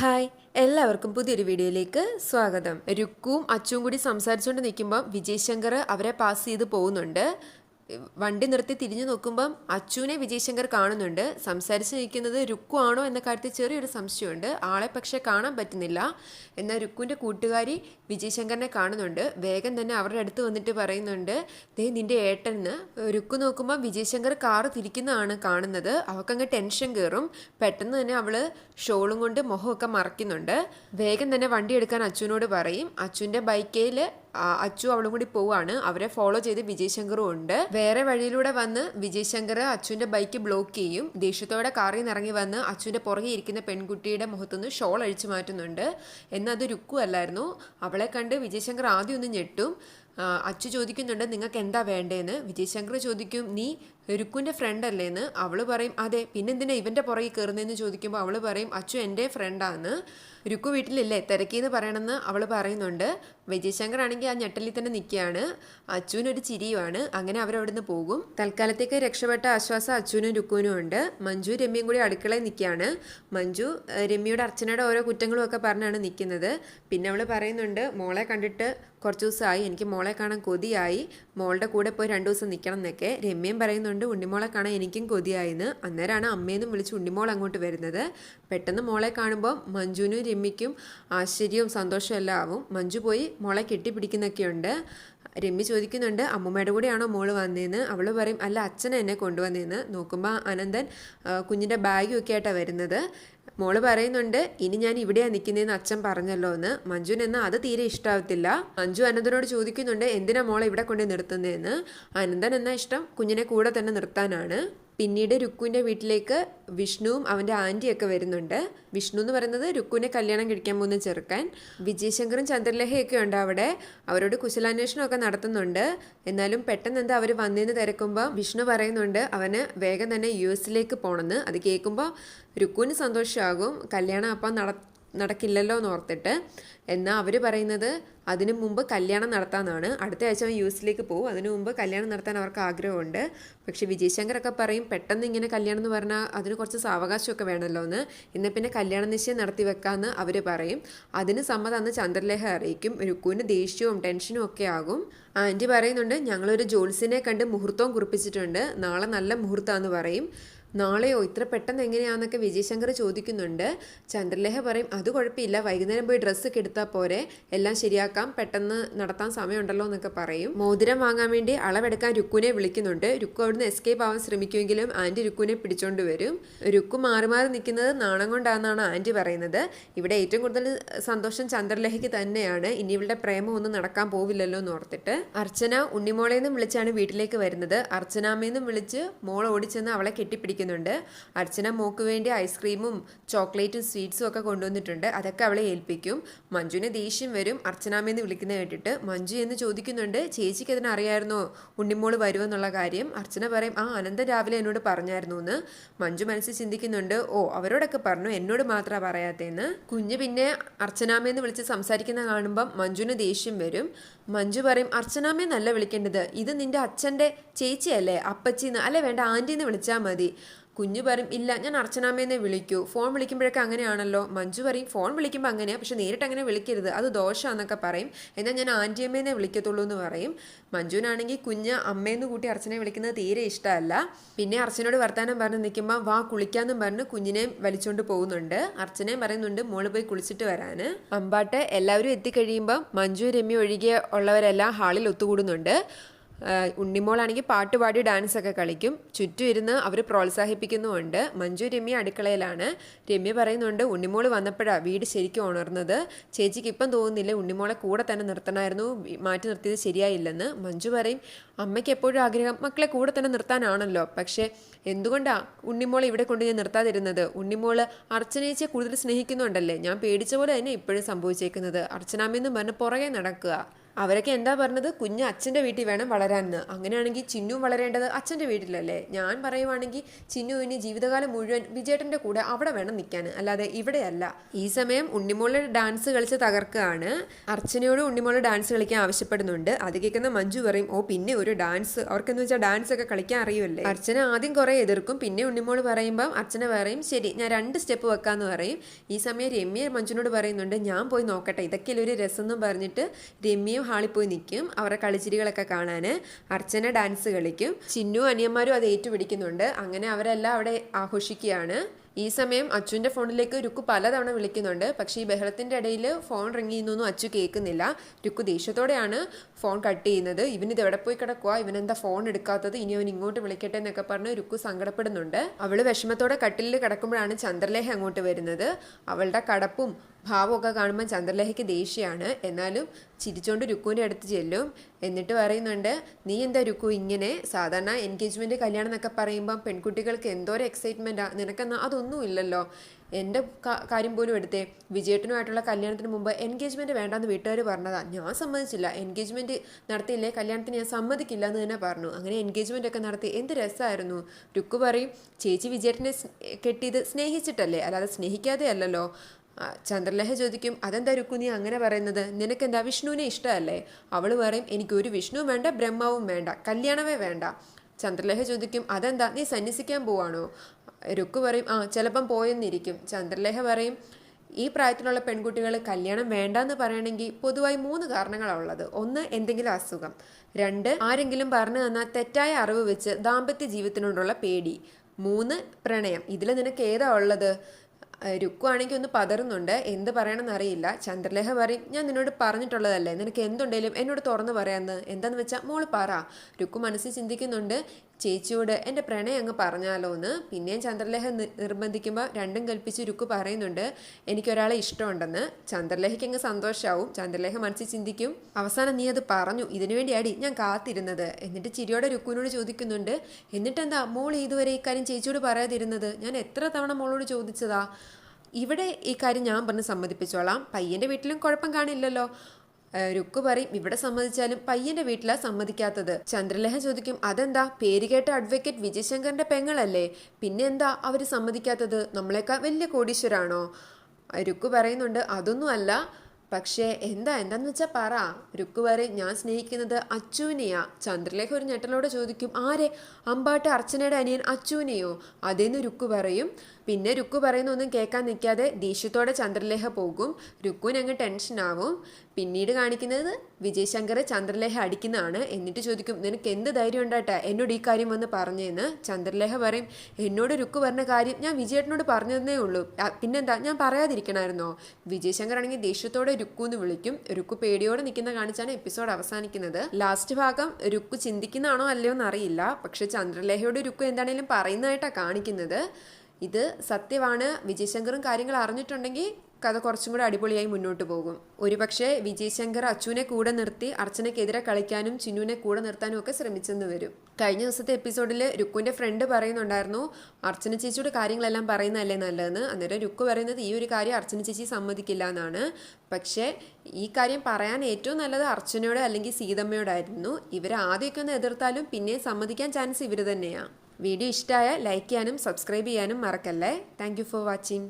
Hi എല്ലാവർക്കും പുതിയൊരു വീഡിയോയിലേക്ക് സ്വാഗതം. രുക്കും അച്ചും കൂടി സംസാരിച്ചുകൊണ്ട് നിൽക്കുമ്പോൾ വിജയ് ശങ്കർ അവരെ പാസ് ചെയ്ത് പോകുന്നുണ്ട്. വണ്ടി നിർത്തി തിരിഞ്ഞു നോക്കുമ്പം അച്ചുവിനെ വിജയശങ്കർ കാണുന്നുണ്ട്. സംസാരിച്ച് നിൽക്കുന്നത് രുക്കു ആണോ എന്ന കാര്യത്തിൽ ചെറിയൊരു സംശയമുണ്ട്. ആളെ പക്ഷേ കാണാൻ പറ്റുന്നില്ല. എന്നാൽ രുക്കുവിന്റെ കൂട്ടുകാരി വിജയ് ശങ്കറിനെ കാണുന്നുണ്ട്. വേഗം തന്നെ അവരുടെ അടുത്ത് വന്നിട്ട് പറയുന്നുണ്ട് ദേ നിന്റെ ഏട്ടന്. രുക്കു നോക്കുമ്പോൾ വിജയശങ്കർ കാറ് തിരിക്കുന്നതാണ് കാണുന്നത്. അവൾക്കങ്ങ് ടെൻഷൻ കയറും. പെട്ടെന്ന് തന്നെ അവൾ ഷോളും കൊണ്ട് മുഖമൊക്കെ മറയ്ക്കുന്നുണ്ട്. വേഗം തന്നെ വണ്ടി എടുക്കാൻ അച്ചുവിനോട് പറയും. അച്ചുവിന്റെ ബൈക്കയിൽ അച്ചു അവളും കൂടി പോവാണ്. അവരെ ഫോളോ ചെയ്ത് വിജയ് ശങ്കറും ഉണ്ട്. വേറെ വഴിയിലൂടെ വന്ന് വിജയ് ശങ്കർ അച്ചുവിന്റെ ബൈക്ക് ബ്ലോക്ക് ചെയ്യും. ദേഷ്യത്തോടെ കാറിൽ നിന്ന് ഇറങ്ങി വന്ന് അച്ചുവിന്റെ പുറകെ ഇരിക്കുന്ന പെൺകുട്ടിയുടെ മുഖത്തുനിന്ന് ഷോൾ അഴിച്ചു മാറ്റുന്നുണ്ട്. എന്നാൽ അത് രുക്കു അല്ലായിരുന്നു. അവളെ കണ്ട് വിജയ് ശങ്കർ ആദ്യം ഒന്ന് ഞെട്ടും. അച്ചു ചോദിക്കുന്നുണ്ട് നിങ്ങൾക്ക് എന്താ വേണ്ടേന്ന്? വിജയശങ്കർ ചോദിക്കും നീ രുക്കുവിന്റെ ഫ്രണ്ട് അല്ലേന്ന് അവൾ പറയും അതെ. പിന്നെന്തിനാ ഇവന്റെ പുറകെ കയറുന്നതെന്ന് ചോദിക്കുമ്പോൾ അവൾ പറയും അച്ചു എന്റെ ഫ്രണ്ടാണ് രുക്കു വീട്ടിലില്ലേ തിരക്കിയെന്ന് പറയണമെന്ന് അവൾ പറയുന്നുണ്ട്. വിജയശങ്കർ ആണെങ്കിൽ ആ ഞെട്ടലിൽ തന്നെ നിൽക്കുകയാണ്. അച്ചുവിനൊരു ചിരിയുമാണ്. അങ്ങനെ അവരവിടുന്ന് പോകും. തൽക്കാലത്തേക്ക് രക്ഷപ്പെട്ട ആശ്വാസം അച്ചുവിനും രുക്കുവിനും ഉണ്ട്. മഞ്ജു രമ്യയും കൂടി അടുക്കളയിൽ നിൽക്കുകയാണ്. മഞ്ജു രമ്യയുടെ അർച്ചനയുടെ ഓരോ കുറ്റങ്ങളും ഒക്കെ പറഞ്ഞാണ് നിൽക്കുന്നത്. പിന്നെ അവൾ പറയുന്നുണ്ട് മോളെ കണ്ടിട്ട് കുറച്ച് ദിവസമായി എനിക്ക് മോളെ കാണാൻ കൊതിയായി. മോളുടെ കൂടെ പോയി രണ്ട് ദിവസം നിൽക്കണം എന്നൊക്കെ രമ്യയും പറയുന്നുണ്ട് ഉണ്ണിമോളെ കാണാൻ എനിക്കും കൊതിയായിന്ന്. അന്നേരമാണ് അമ്മയെന്നും വിളിച്ച് ഉണ്ണിമോൾ അങ്ങോട്ട് വരുന്നത്. പെട്ടെന്ന് മോളെ കാണുമ്പോൾ മഞ്ജുവിനും രമ്യയ്ക്കും ആശ്ചര്യവും സന്തോഷവും എല്ലാം ആവും. മഞ്ജു പോയി മോളെ കെട്ടിപ്പിടിക്കുന്നൊക്കെയുണ്ട് രമ്യ ചോദിക്കുന്നുണ്ട് അമ്മൂമ്മയുടെ കൂടെയാണോ മോൾ വന്നതെന്ന് അവൾ പറയും അല്ല അച്ഛനെ എന്നെ കൊണ്ടുവന്നതെന്ന് നോക്കുമ്പോൾ അനന്തൻ കുഞ്ഞിന്റെ ബാഗും ഒക്കെ ആയിട്ടാണ് വരുന്നത്. മോൾ പറയുന്നുണ്ട് ഇനി ഞാൻ ഇവിടെയാ നിൽക്കുന്നതെന്ന് അച്ഛൻ പറഞ്ഞല്ലോ എന്ന്. മഞ്ജുവിന് അത് തീരെ ഇഷ്ടാവത്തില്ല. മഞ്ജു അനന്തനോട് ചോദിക്കുന്നുണ്ട് എന്തിനാ മോളെ ഇവിടെ കൊണ്ട് നിർത്തുന്നതെന്ന് അനന്തൻ എന്ന ഇഷ്ടം കുഞ്ഞിനെ കൂടെ തന്നെ നിർത്താനാണ്. പിന്നീട് രുക്കുവിന്റെ വീട്ടിലേക്ക് വിഷ്ണുവും അവന്റെ ആന്റിയൊക്കെ വരുന്നുണ്ട്. വിഷ്ണു എന്ന് പറയുന്നത് രുക്കുവിനെ കല്യാണം കഴിക്കാൻ പോകുന്ന ചെറുക്കൻ. വിജയശങ്കറും ചന്ദ്രലേഖയൊക്കെ ഉണ്ട് അവിടെ. അവരോട് കുശലാന്വേഷണമൊക്കെ നടത്തുന്നുണ്ട്. എന്നാലും പെട്ടെന്ന് എന്താ അവർ വന്നേന്ന് തിരക്കുമ്പോൾ വിഷ്ണു പറയുന്നുണ്ട് അവന് വേഗം തന്നെ യു എസിലേക്ക് പോകണമെന്ന് അത് കേൾക്കുമ്പോൾ രുക്കുവിന് സന്തോഷമാകും. കല്യാണം അപ്പം നട നടക്കില്ലല്ലോ എന്ന് ഓർത്തിട്ട് എന്നാൽ അവർ പറയുന്നത് അതിനു മുമ്പ് കല്യാണം നടത്താമെന്നാണ് അടുത്ത ആഴ്ച അവൻ യു എസിലേക്ക് പോകും അതിനു മുമ്പ് കല്യാണം നടത്താൻ അവർക്ക് ആഗ്രഹമുണ്ട്. പക്ഷേ വിജയശങ്കറൊക്കെ പറയും പെട്ടെന്ന് ഇങ്ങനെ കല്യാണം എന്ന് പറഞ്ഞാൽ അതിന് കുറച്ച് സാവകാശമൊക്കെ വേണമല്ലോ എന്ന്. എന്നാൽ പിന്നെ കല്യാണ നിശ്ചയം നടത്തി വെക്കാമെന്ന് അവർ പറയും. അതിന് സമ്മതം അന്ന് ചന്ദ്രലേഖ അറിയിക്കും. രുക്കുവിന് ദേഷ്യവും ടെൻഷനും ഒക്കെ ആകും. ആന്റി പറയുന്നുണ്ട് ഞങ്ങളൊരു ജോൽസിനെ കണ്ട് മുഹൂർത്തവും കുറിപ്പിച്ചിട്ടുണ്ട്. നാളെ നല്ല മുഹൂർത്തമാണെന്ന് പറയും. നാളെയോ? ഇത്ര പെട്ടെന്ന് എങ്ങനെയാണെന്നൊക്കെ വിജയശങ്കർ ചോദിക്കുന്നുണ്ട്. ചന്ദ്രലേഖ പറയും അത് കുഴപ്പമില്ല. വൈകുന്നേരം പോയി ഡ്രസ്സൊക്കെ എടുത്താൽ പോരെ. എല്ലാം ശരിയാക്കാം. പെട്ടെന്ന് നടത്താൻ സമയമുണ്ടല്ലോ എന്നൊക്കെ പറയും. മോതിരം വാങ്ങാൻ വേണ്ടി അളവെടുക്കാൻ രുക്കുവിനെ വിളിക്കുന്നുണ്ട്. രുക്കു അവിടുന്ന് എസ്കേപ്പ് ആവാൻ ശ്രമിക്കുമെങ്കിലും ആന്റി രുക്കുവിനെ പിടിച്ചോണ്ട് വരും. രുക്കു മാറി മാറി നിൽക്കുന്നത് നാണം കൊണ്ടാണെന്നാണ് ആന്റി പറയുന്നത്. ഇവിടെ ഏറ്റവും കൂടുതൽ സന്തോഷം ചന്ദ്രലേഖയ്ക്ക് തന്നെയാണ്. ഇനി ഇവളുടെ പ്രേമം ഒന്നും നടക്കാൻ പോവില്ലല്ലോ എന്ന് ഓർത്തിട്ട് അർച്ചന ഉണ്ണിമോളെന്നും വിളിച്ചാണ് വീട്ടിലേക്ക് വരുന്നത്. അർച്ചനാമ്മയെന്നും വിളിച്ച് മോൾ ഓടിച്ചെന്ന് അവളെ കെട്ടിപ്പിടിക്കുന്നുണ്ട് അർച്ചന മോക്ക് വേണ്ടി ഐസ്ക്രീമും ചോക്ലേറ്റും സ്വീറ്റ്സും ഒക്കെ കൊണ്ടുവന്നിട്ടുണ്ട്. അതൊക്കെ അവളെ ഏൽപ്പിക്കും. മഞ്ജുവിന് ദേഷ്യം വരും. അർച്ചനാമെന്ന് വിളിക്കുന്ന കേട്ടിട്ട് മഞ്ജു എന്ന് ചോദിക്കുന്നുണ്ട്. ചേച്ചിക്ക് അതിനറിയായിരുന്നോ ഉണ്ണിമോൾ വരുമെന്നുള്ള കാര്യം. അർച്ചന പറയും ആ അനന്ത രാവിലെ എന്നോട് പറഞ്ഞായിരുന്നു എന്ന് മഞ്ജു മനസ്സിൽ ചിന്തിക്കുന്നുണ്ട് ഓ അവരോടൊക്കെ പറഞ്ഞു എന്നോട് മാത്രമാണ് പറയാത്തതെന്ന് കുഞ്ഞ് പിന്നെ അർച്ചനാമെന്ന് വിളിച്ച് സംസാരിക്കുന്ന കാണുമ്പം മഞ്ജുവിന് ദേഷ്യം വരും. മഞ്ജു പറയും അർച്ചനാമ്മയെന്നല്ല വിളിക്കേണ്ടത്. ഇത് നിന്റെ അച്ഛന്റെ ചേച്ചിയല്ലേ? അപ്പച്ചിന്ന്. അല്ലെ വേണ്ട ആന്റിന്ന് വിളിച്ചാൽ മതി. കുഞ്ഞു പറയും ഇല്ല ഞാൻ അർച്ചനാമ്മേനെ വിളിക്കൂ. ഫോൺ വിളിക്കുമ്പോഴൊക്കെ അങ്ങനെയാണല്ലോ. മഞ്ജു പറയും ഫോൺ വിളിക്കുമ്പോൾ അങ്ങനെയാണ് പക്ഷെ നേരിട്ട് അങ്ങനെ വിളിക്കരുത്. അത് ദോഷമാണെന്നൊക്കെ പറയും. എന്നാൽ ഞാൻ ആന്റിയമ്മേനെ വിളിക്കത്തുള്ളൂ എന്ന് പറയും. മഞ്ജുവിനാണെങ്കിൽ കുഞ്ഞ് അമ്മയെന്ന് കൂട്ടി അർച്ചനെ വിളിക്കുന്നത് തീരെ ഇഷ്ടമല്ല. പിന്നെ അർച്ചനോട് വർത്താനം പറഞ്ഞ് നിൽക്കുമ്പോൾ വാ കുളിക്കാന്നും പറഞ്ഞ് കുഞ്ഞിനെ വലിച്ചുകൊണ്ട് പോകുന്നുണ്ട്. അർച്ചനയും പറയുന്നുണ്ട് മോൾ പോയി കുളിച്ചിട്ട് വരാൻ അമ്പാട്ട് എല്ലാവരും എത്തിക്കഴിയുമ്പം മഞ്ജു രമ്യ ഒഴികെ ഉള്ളവരെല്ലാം ഹാളിൽ ഒത്തുകൂടുന്നുണ്ട്. ഉണ്ണിമോളാണെങ്കിൽ പാട്ട് പാടി ഡാൻസ് ഒക്കെ കളിക്കും. ചുറ്റും ഇരുന്ന് അവർ പ്രോത്സാഹിപ്പിക്കുന്നുമുണ്ട്. മഞ്ജു രമ്യ അടുക്കളയിലാണ്. രമ്യ പറയുന്നുണ്ട് ഉണ്ണിമോൾ വന്നപ്പോഴാണ് വീട് ശരിക്കും ഉണർന്നത്. ചേച്ചിക്ക് ഇപ്പം തോന്നുന്നില്ല ഉണ്ണിമോളെ കൂടെ തന്നെ നിർത്തണമായിരുന്നു. മാറ്റി നിർത്തിയത് ശരിയായില്ലെന്ന്. മഞ്ജു പറയും അമ്മയ്ക്ക് എപ്പോഴും ആഗ്രഹം മക്കളെ കൂടെ തന്നെ നിർത്താനാണല്ലോ. പക്ഷേ എന്തുകൊണ്ടാണ് ഉണ്ണിമോളെ ഇവിടെ കൊണ്ട് ഞാൻ നിർത്താതിരുന്നത്? ഉണ്ണിമോൾ അർച്ചനേച്ചിയെ കൂടുതൽ സ്നേഹിക്കുന്നുണ്ടല്ലേ? ഞാൻ പേടിച്ച പോലെ തന്നെ ഇപ്പോഴും സംഭവിച്ചേക്കുന്നത്. അർച്ചനാമെന്നും പറഞ്ഞ് പുറകെ നടക്കുക. അവരൊക്കെ എന്താ പറഞ്ഞത്? കുഞ്ഞ് അച്ഛന്റെ വീട്ടിൽ വേണം വളരാനെന്ന്. അങ്ങനെയാണെങ്കിൽ ചിന്നു വളരേണ്ടത് അച്ഛന്റെ വീട്ടിലല്ലേ? ഞാൻ പറയുവാണെങ്കിൽ ചിന്നു ഇനി ജീവിതകാലം മുഴുവൻ വിജയേട്ടന്റെ കൂടെ അവിടെ വേണം നിൽക്കാൻ. അല്ലാതെ ഇവിടെയല്ല. ഈ സമയം ഉണ്ണിമോൾ ഡാൻസ് കളിച്ച് തകർക്കുകയാണ്. അർച്ചനയോട് ഉണ്ണിമോൾ ഡാൻസ് കളിക്കാൻ ആവശ്യപ്പെടുന്നുണ്ട്. അത് കേൾക്കുന്ന മഞ്ജു പറയും ഓ പിന്നെ ഒരു ഡാൻസ്. അവർക്കെന്ന് വെച്ചാൽ ഡാൻസ് ഒക്കെ കളിക്കാൻ അറിയുമല്ലേ? അർച്ചന ആദ്യം കുറേ എതിർക്കും. പിന്നെ ഉണ്ണിമോൾ പറയുമ്പം അർച്ചന പറയും ശരി ഞാൻ രണ്ട് സ്റ്റെപ്പ് വെക്കാന്ന് പറയും. ഈ സമയം രമ്യ മഞ്ജുനോട് പറയുന്നുണ്ട് ഞാൻ പോയി നോക്കട്ടെ. ഇതൊക്കെയല്ലേ ഒരു രസം എന്നും പറഞ്ഞിട്ട് രമ്യയും ഹാളിൽ പോയി നിൽക്കും. അവരുടെ കളിച്ചിരികളൊക്കെ കാണാൻ അർച്ചന ഡാൻസ് കളിക്കും. ചിന്നു അനിയന്മാരും അത് ഏറ്റുപിടിക്കുന്നുണ്ട്. അങ്ങനെ അവരെല്ലാം അവിടെ ആഘോഷിക്കുകയാണ്. ഈ സമയം അച്ചുവിന്റെ ഫോണിലേക്ക് രുക്കു പലതവണ വിളിക്കുന്നുണ്ട്. പക്ഷേ ഈ ബഹളത്തിന്റെ ഇടയിൽ ഫോൺ റിങ് ചെയ്യുന്നൊന്നും അച്ചു കേൾക്കുന്നില്ല. രുക്കു ദേഷ്യത്തോടെയാണ് ഫോൺ കട്ട് ചെയ്യുന്നത്. ഇവനിത് എവിടെ പോയി കിടക്കുക ഇവനെന്താ ഫോൺ എടുക്കാത്തത്? ഇനി അവൻ ഇങ്ങോട്ട് വിളിക്കട്ടെ എന്നൊക്കെ പറഞ്ഞ് രുക്കു സങ്കടപ്പെടുന്നുണ്ട്. അവൾ വിഷമത്തോടെ കട്ടിലിൽ കിടക്കുമ്പോഴാണ് ചന്ദ്രലേഖ അങ്ങോട്ട് വരുന്നത്. അവളുടെ കടപ്പും ഭാവമൊക്കെ കാണുമ്പോൾ ചന്ദ്രലേഖയ്ക്ക് ദേഷ്യമാണ്. എന്നാലും ചിരിച്ചോണ്ട് രുക്കുവിന്റെ അടുത്ത് ചെല്ലും. എന്നിട്ട് പറയുന്നുണ്ട് നീ എന്താ രുക്കു ഇങ്ങനെ? സാധാരണ എൻഗേജ്മെന്റ് കല്യാണം എന്നൊക്കെ പറയുമ്പം പെൺകുട്ടികൾക്ക് എന്തോരം എക്സൈറ്റ്മെന്റാ നിനക്കെന്നാൽ അതൊന്നും ഇല്ലല്ലോ. എന്റെ കാര്യം പോലും എടുത്തേ. വിജയേട്ടനുമായിട്ടുള്ള കല്യാണത്തിന് മുമ്പ് എൻഗേജ്മെന്റ് വേണ്ടാന്ന് വീട്ടുകാർ പറഞ്ഞതാണ് ഞാൻ സമ്മതിച്ചില്ല. എൻഗേജ്മെന്റ് നടത്തിയില്ലേ? കല്യാണത്തിന് ഞാൻ സമ്മതിക്കില്ല എന്ന് തന്നെ പറഞ്ഞു. അങ്ങനെ എൻഗേജ്മെന്റ് ഒക്കെ നടത്തി. എന്ത് രസമായിരുന്നു രുക്കു പറയും ചേച്ചി വിജയേട്ടനെ കെട്ടിയത് സ്നേഹിച്ചിട്ടല്ലേ? അല്ലാതെ സ്നേഹിക്കാതെ അല്ലല്ലോ ചന്ദ്രലേഖ ചോദിക്കും അതെന്താ രുക്കു നീ അങ്ങനെ പറയുന്നത്? നിനക്കെന്താ വിഷ്ണുവിനെ ഇഷ്ടമല്ലേ? അവൾ പറയും എനിക്കൊരു വിഷ്ണു വേണ്ട ബ്രഹ്മാവും വേണ്ട കല്യാണമേ വേണ്ട. ചന്ദ്രലേഖ ചോദിക്കും അതെന്താ? നീ സന്യസിക്കാൻ പോവാണോ? രുക്കു പറയും ആ ചിലപ്പം പോയെന്നിരിക്കും. ചന്ദ്രലേഖ പറയും ഈ പ്രായത്തിലുള്ള പെൺകുട്ടികൾ കല്യാണം വേണ്ടെന്ന് പറയണമെങ്കിൽ പൊതുവായി മൂന്ന് കാരണങ്ങളാണ് ഉള്ളത്. ഒന്ന് എന്തെങ്കിലും അസുഖം. രണ്ട് ആരെങ്കിലും പറഞ്ഞു തന്ന തെറ്റായ അറിവ് വെച്ച് ദാമ്പത്യ ജീവിതത്തിനോടുള്ള പേടി. മൂന്ന് പ്രണയം. ഇതിൽ നിനക്ക് ഏതാ ഉള്ളത്? രുക്കു ആണെങ്കിൽ ഒന്ന് പതറുന്നുണ്ട്. എന്ത് പറയണമെന്ന് അറിയില്ല ചന്ദ്രലേഖ പറയും ഞാൻ നിന്നോട് പറഞ്ഞിട്ടുള്ളതല്ലേ. നിനക്ക് എന്തുണ്ടെങ്കിലും എന്നോട് തുറന്നു പറയാമെന്ന് എന്താന്ന് വെച്ചാൽ മോൾ പറ. രുക്കു മനസ്സിൽ ചിന്തിക്കുന്നുണ്ട് ചേച്ചിയോട് എന്റെ പ്രണയം അങ്ങ് പറഞ്ഞാലോ എന്ന് പിന്നെയും ചന്ദ്രലേഖ നിർബന്ധിക്കുമ്പോൾ രണ്ടും കൽപ്പിച്ച് രുക്കു പറയുന്നുണ്ട് എനിക്കൊരാളെ ഇഷ്ടമുണ്ടെന്ന്. ചന്ദ്രലേഖയ്ക്ക് അങ്ങ് സന്തോഷമാവും ചന്ദ്രലേഖ മനസ്സിൽ ചിന്തിക്കും അവസാനം നീ അത് പറഞ്ഞു. ഇതിനു വേണ്ടിയാടി ഞാൻ കാത്തിരുന്നത്. എന്നിട്ട് ചിരിയോടെ രുക്കുവിനോട് ചോദിക്കുന്നുണ്ട് എന്നിട്ടെന്താ മോൾ ഇതുവരെ ഇക്കാര്യം കാര്യം ചേച്ചിയോട് പറയാതിരുന്നത്? ഞാൻ എത്ര തവണ മോളോട് ചോദിച്ചതാ? ഇവിടെ ഈ കാര്യം ഞാൻ പറഞ്ഞ് സമ്മതിപ്പിച്ചോളാം. പയ്യന്റെ വീട്ടിലും കുഴപ്പം കാണില്ലല്ലോ. രുക്ക് പറയും ഇവിടെ സമ്മതിച്ചാലും പയ്യന്റെ വീട്ടിലാ സമ്മതിക്കാത്തത്. ചന്ദ്രലേഹ ചോദിക്കും അതെന്താ? പേര് കേട്ട അഡ്വക്കേറ്റ് വിജയശങ്കറിന്റെ പെങ്ങളല്ലേ? പിന്നെന്താ അവർ സമ്മതിക്കാത്തത്? നമ്മളെക്കാൾ വലിയ കോടീശ്വരാണോ? രുക്കു പറയുന്നുണ്ട് അതൊന്നും അല്ല പക്ഷേ എന്താ എന്താന്ന് വെച്ചാൽ പറ. രുക്കു വരെ ഞാൻ സ്നേഹിക്കുന്നത് അച്ചുവിനെയാ. ചന്ദ്രലേഖ ഒരു ഞെട്ടലോടെ ചോദിക്കും ആരെ? അമ്പാട്ട് അർച്ചനയുടെ അനിയൻ അച്ചുവിനെയോ? അതേന്ന് രുക്കു പറയും. പിന്നെ രുക്കു പറയുന്നൊന്നും കേൾക്കാൻ നിൽക്കാതെ ദേഷ്യത്തോടെ ചന്ദ്രലേഖ പോകും. രുക്കുവിന് അങ്ങ് ടെൻഷനാവും പിന്നീട് കാണിക്കുന്നത് വിജയ് ശങ്കറെ ചന്ദ്രലേഖ അടിക്കുന്നതാണ്. എന്നിട്ട് ചോദിക്കും നിനക്ക് എന്ത് ധൈര്യം ഉണ്ടാട്ടെ എന്നോട് ഈ കാര്യം വന്ന് പറഞ്ഞതെന്ന് ചന്ദ്രലേഖ പറയും എന്നോട് രുക്ക് പറഞ്ഞ കാര്യം ഞാൻ വിജയേട്ടനോട് പറഞ്ഞതന്നേ ഉള്ളൂ. പിന്നെന്താ ഞാൻ പറയാതിരിക്കണമായിരുന്നോ വിജയ് ശങ്കർ ആണെങ്കിൽ ദേഷ്യത്തോടെ രുക്കു എന്ന് വിളിക്കും. രുക്കു പേടിയോടെ നിൽക്കുന്ന കാണിച്ചാണ് എപ്പിസോഡ് അവസാനിക്കുന്നത്. ലാസ്റ്റ് ഭാഗം രുക്കു ചിന്തിക്കുന്നതാണോ അല്ലയോ എന്നറിയില്ല പക്ഷെ ചന്ദ്രലേഖയോട് രുക്കു എന്താണേലും പറയുന്നതായിട്ടാണ് കാണിക്കുന്നത്. ഇത് സത്യമാണ്. വിജയശങ്കറും കാര്യങ്ങൾ അറിഞ്ഞിട്ടുണ്ടെങ്കിൽ കഥ കുറച്ചും കൂടെ അടിപൊളിയായി മുന്നോട്ട് പോകും. ഒരുപക്ഷെ വിജയശങ്കർ അച്ചുവിനെ കൂടെ നിർത്തി അർച്ചനയ്ക്കെതിരെ കളിക്കാനും ചിന്നുവിനെ കൂടെ നിർത്താനും ഒക്കെ ശ്രമിച്ചെന്ന് വരും. കഴിഞ്ഞ ദിവസത്തെ എപ്പിസോഡിൽ രുക്കുവിന്റെ ഫ്രണ്ട് പറയുന്നുണ്ടായിരുന്നു അർച്ചന ചേച്ചിയുടെ കാര്യങ്ങളെല്ലാം പറയുന്നതല്ലേ നല്ലതെന്ന്? അന്നേരം രുക്കു പറയുന്നത് ഈ ഒരു കാര്യം അർച്ചന ചേച്ചി സമ്മതിക്കില്ല എന്നാണ്. പക്ഷേ ഈ കാര്യം പറയാൻ ഏറ്റവും നല്ലത് അർച്ചനയോട് അല്ലെങ്കിൽ സീതമ്മയോടായിരുന്നു. ഇവർ ആദ്യമൊക്കെ ഒന്ന് എതിർത്താലും പിന്നെ സമ്മതിക്കാൻ ചാൻസ് ഇവർ തന്നെയാണ് വീഡിയോ ഇഷ്ടമായ ലൈക്ക് ചെയ്യാനും സബ്സ്ക്രൈബ് ചെയ്യാനും മറക്കല്ലേ. Thank for watching.